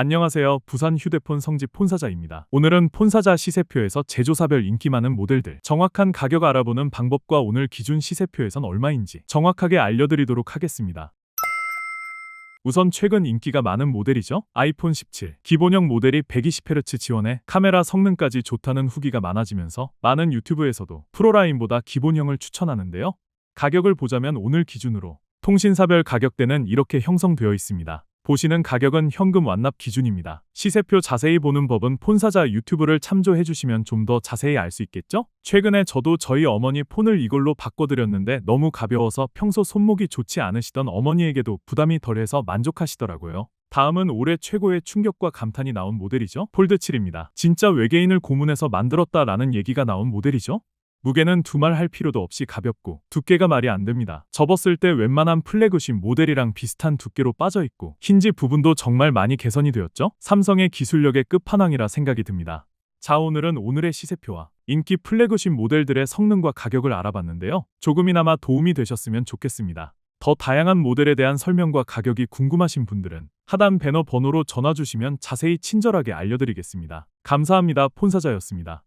안녕하세요. 부산 휴대폰 성집 폰사자입니다. 오늘은 폰사자 시세표에서 제조사별 인기 많은 모델들 정확한 가격 알아보는 방법과 오늘 기준 시세표에선 얼마인지 정확하게 알려드리도록 하겠습니다. 우선 최근 인기가 많은 모델이죠. 아이폰 17. 기본형 모델이 120Hz 지원해 카메라 성능까지 좋다는 후기가 많아지면서 많은 유튜브에서도 프로라인보다 기본형을 추천하는데요. 가격을 보자면 오늘 기준으로 통신사별 가격대는 이렇게 형성되어 있습니다. 보시는 가격은 현금 완납 기준입니다. 시세표 자세히 보는 법은 폰사자 유튜브를 참조해 주시면 좀 더 자세히 알 수 있겠죠? 최근에 저도 저희 어머니 폰을 이걸로 바꿔드렸는데 너무 가벼워서 평소 손목이 좋지 않으시던 어머니에게도 부담이 덜해서 만족하시더라고요. 다음은 올해 최고의 충격과 감탄이 나온 모델이죠. 폴드7입니다. 진짜 외계인을 고문해서 만들었다라는 얘기가 나온 모델이죠. 무게는 두말할 필요도 없이 가볍고 두께가 말이 안 됩니다. 접었을 때 웬만한 플래그십 모델이랑 비슷한 두께로 빠져 있고 힌지 부분도 정말 많이 개선이 되었죠. 삼성의 기술력의 끝판왕이라 생각이 듭니다. 자, 오늘은 오늘의 시세표와 인기 플래그십 모델들의 성능과 가격을 알아봤는데요. 조금이나마 도움이 되셨으면 좋겠습니다. 더 다양한 모델에 대한 설명과 가격이 궁금하신 분들은 하단 배너 번호로 전화 주시면 자세히 친절하게 알려드리겠습니다. 감사합니다. 폰사자였습니다.